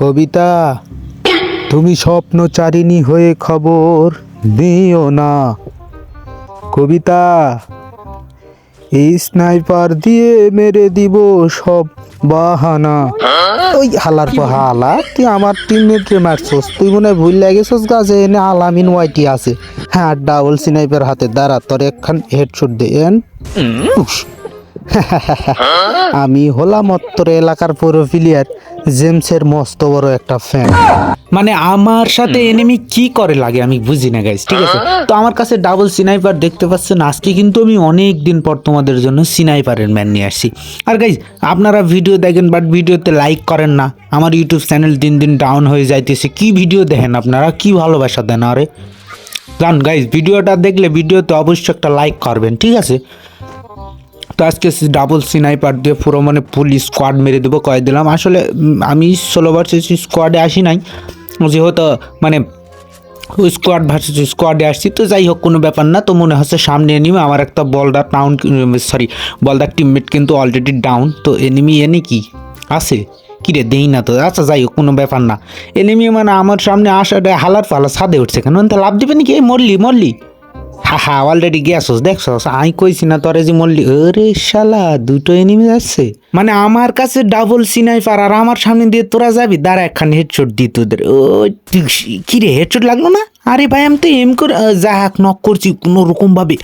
কবিতা, তুমি স্বপ্নচারিণী হয়ে খবর দিও না। কবিতা, এই স্নাইপার দিয়ে মেরে দিব সব বাহানা। ওই হালার পর হালা, তুই আমার টিমমেটরে মারছস। তুই মনে ভুল লাগেছস গাছে এনে আলামিন ওয়াইটি আছে। হ্যাঁ ডাবল স্নাইপার হাতে দাঁড়া, তোর একখান হেডশট দে, এন। আমি হলাম অত্তর এলাকার পুরো প্লেয়ার জেমসের মস্ত বড় একটা ফ্যান মানে আমার সাথে এনিমি কি করে লাগে আমি বুঝি না গাইস ঠিক আছে? তো আমার কাছে ডাবল সিনাইপার দেখতে পাচ্ছেন, আজকে কিন্তু আমি অনেক দিন পর তোমাদের জন্য সিনাইপারের ম্যান নিয়ে আসছি। আর গাইস আপনারা ভিডিও দেখেন বাট ভিডিওতে লাইক করেন না। আমার ইউটিউব চ্যানেল দিন দিন ডাউন হয়ে যাইতেছে। কি ভিডিও দেখেন আপনারা? কি ভালোবাসা দেন, আরে? জান গাইস ভিডিওটা দেখলে ভিডিওতে অবশ্যই একটা লাইক করবেন, ঠিক আছে? তো আজকে ডাবল সিনাইপার দিয়ে পুরো মানে ফুল স্কোয়াড মেরে দেবো, কয়ে দিলাম। আসলে আমি ষোলো ভার্সেস স্কোয়াডে আসি নাই। যেহেতু মানে স্কোয়াড ভার্সেস স্কোয়াডে আসছি, তো যাই হোক, কোনো ব্যাপার না। তো মনে হচ্ছে সামনে এনিমি আমার একটা boulder town sorry boulder teammate কিন্তু অলরেডি ডাউন তো এনিমি এনে কি? আছে? কি রে, দেই না তো। আচ্ছা যাই হোক, কোনো ব্যাপার না। এনিমি মানে আমার সামনে আসাটা হালার ফালা ছাদে উঠছে কেন? তো লাভ দিবে নাকি? এই মরলি মরলি। হা অলরেডি গেছস দেখছস? আই কইছি না তোরে যে মল্লি আরে শালা দুটো এনিমি যাচ্ছে মানে আমার কাছে ডাবল সিনাইপার আর আমার সামনে দিয়ে তোরা যাবি দাঁড়া একখান হেডশট দি তোদের। ও কি রে হেডশট লাগল না? আরে ভাই আমি তো এম করে যা হাক নক করছি কোনো রকম ভাবে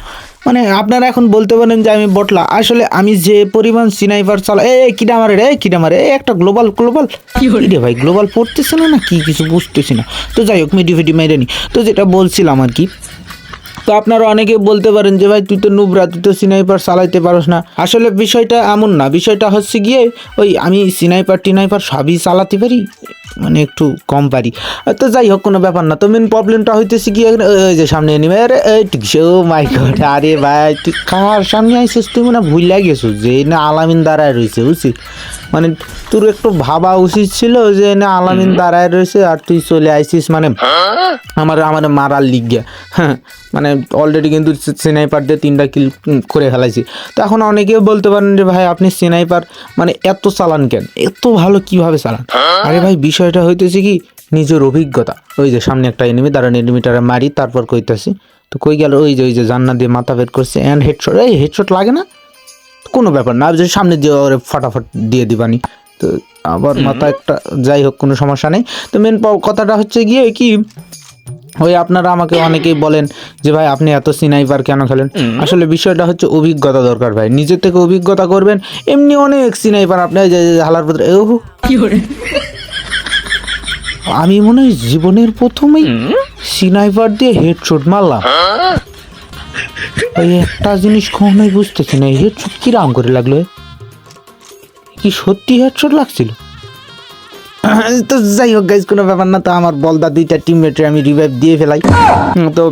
মানে আপনারা এখন বলতে পারেন যে আমি বটলা আসলে আমি যে পরিমাণ সিনাইপার চালা এ কিডা মারে রে কিডা মারে? একটা গ্লোবাল গ্লোবাল কি রে ভাই গ্লোবাল পড়তেছে না না কি? কিছু বুঝতেছি না। তো যাই হোক মিডি ফিডি মেরে নি। তো যেটা বলছিলাম আর কি তো আপনারা অনেকে বলতে পারেন যে, ভাই, তুই তো নুবরা, তুই তো সিনাইপার চালাইতে পারস না। আসলে বিষয়টা এমন না। বিষয়টা হচ্ছে গিয়ে, ওই আমি সিনাইপার, টিনাইপার সবই চালাতে পারি মানে একটু কম পারি। তো যাই হোক, কোনো ব্যাপার না। তো মেন প্রবলেমটা হইতেছে কি ওই যে সামনে নিবে আরে ও মাই আরে ভাই, তুই কার সামনে আইসিস? তুই মানে ভুল লাগিয়েছিস যে না আলামিন দাঁড়ায় রয়েছে বুঝছিস? মানে তোর একটু ভাবা উচিত ছিল যে না আলামিন দাঁড়ায় রয়েছে আর তুই চলে আইসিস। মানে আমার আমার মারার লিগ গিয়া হ্যাঁ? মানে অলরেডি কিন্তু সিনাইপার দিয়ে তিনটা কিল করে ফেলাইছি। তো এখন অনেকেও বলতে পারেন যে ভাই আপনি সিনাইপার মানে এত চালান কেন? এত ভালো কীভাবে চালান? আরে ভাই বিষয়টা হইতেছে কি নিজের অভিজ্ঞতা। ওই যে সামনে একটা এনিমি দাঁড়ান এনিমিটারে মারি তারপর কইতাছি তো কই গেল? ওই যে ওই যে জান্না দিয়ে মাথা বের করছে অ্যান্ড হেডশট এই হেডশট লাগে না? কোনো ব্যাপার না যে সামনে দিয়ে ওরে ফটাফট দিয়ে দিবানি। তো আবার মাথা একটা যাই হোক কোনো সমস্যা নেই। তো মেন কথাটা হচ্ছে গিয়ে কি ওই আপনারা আমাকে অনেকেই বলেন যে ভাই আপনি এত সিনাইপার কেন খেলেন? আসলে বিষয়টা হচ্ছে অভিজ্ঞতা দরকার ভাই। নিজের থেকে অভিজ্ঞতা করবেন এমনি অনেক সিনাইপার আপনি যে যে হালার পত্রে ওহো আমি মনে হয় জীবনের প্রথমেই সিনাইপার দিয়ে হেডশট মারলাম। ওই একটা জিনিস কখনোই বুঝতেছি না, এই হেডশট কিরাম করে লাগল? কি সত্যি হেডশট লাগছিল তো যাই হোক গাইজ কোনো ব্যাপার না, তো আমার বলদা দুইটা টিমমেটে আমি রিভাইভ দিয়ে ফেলাই তো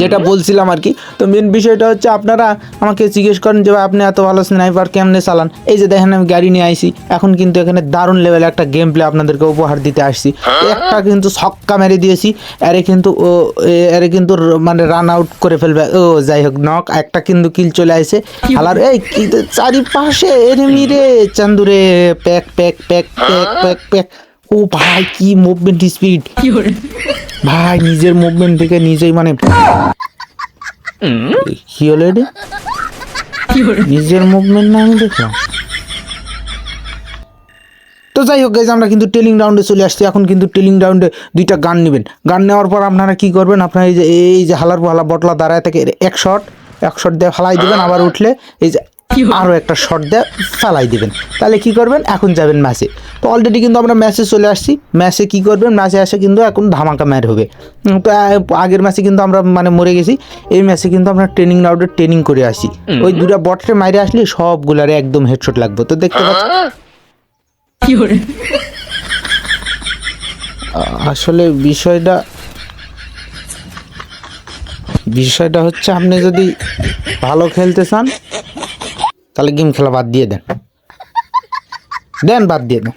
যেটা বলছিলাম আর কি। তো মেন বিষয়টা হচ্ছে আপনারা আমাকে জিজ্ঞেস করেন যে আপনি এত ভালো স্নাইপার কেমনে চালান? এই যে দেখেন আমি গাড়ি নিয়ে আইছি। এখন কিন্তু এখানে দারুণ লেভেলে একটা গেম প্লে আপনাদেরকে উপহার দিতে আসছি। একটা কিন্তু ছক্কা মেরে দিয়েছি। এরে কিন্তু ও এরে কিন্তু মানে রান আউট করে ফেলবে। ও যাই হোক নক একটা কিন্তু কিল চলে আসে। হালার এই কি চারিপাশে এনিমি রে চান্দুরে প্যাক প্যাক প্যাক প্যাক প্যাক প্যাক ও ভাই কি মুভমেন্ট স্পিড ভাই নিজের মুভমেন্ট থেকে নিজেই মানে কি হলো এটা? নিজের মুভমেন্ট না আমি দেখলাম। তো যাই হোক গাইজ আমরা কিন্তু টেলিং রাউন্ডে চলে আসছি। এখন কিন্তু টেলিং রাউন্ডে দুইটা গান নেবেন। গান নেওয়ার পর আপনারা কি করবেন? আপনারা এই যে এই যে হালার হালা বটলা দাঁড়ায় থাকে এক শট এক শট দিয়ে হালাই দেবেন আবার উঠলে এই যে আরও একটা শট দিয়ে ফালাই দেবেন। তাহলে কি করবেন? এখন যাবেন ম্যাচে তো অলরেডি কিন্তু আমরা ম্যাচে চলে আসছি। ম্যাচে কি করবেন? ম্যাচে আসে কিন্তু এখন ধামাকা ম্যাচ হবে। তো আগের ম্যাচে কিন্তু আমরা মানে মরে গেছি। এই ম্যাচে কিন্তু আমরা ট্রেনিং রাউন্ডে ট্রেনিং করে আসি ওই দুটা বটরে মাইরে আসলে সবগুলারে একদম হেডশট লাগবে। তো দেখতে পাচ্ছি? আসলে বিষয়টা বিষয়টা হচ্ছে আপনি যদি ভালো খেলতে চান তাহলে গেম খেলা বাদ দিয়ে দেন। দেন বাদ দিয়ে দেন।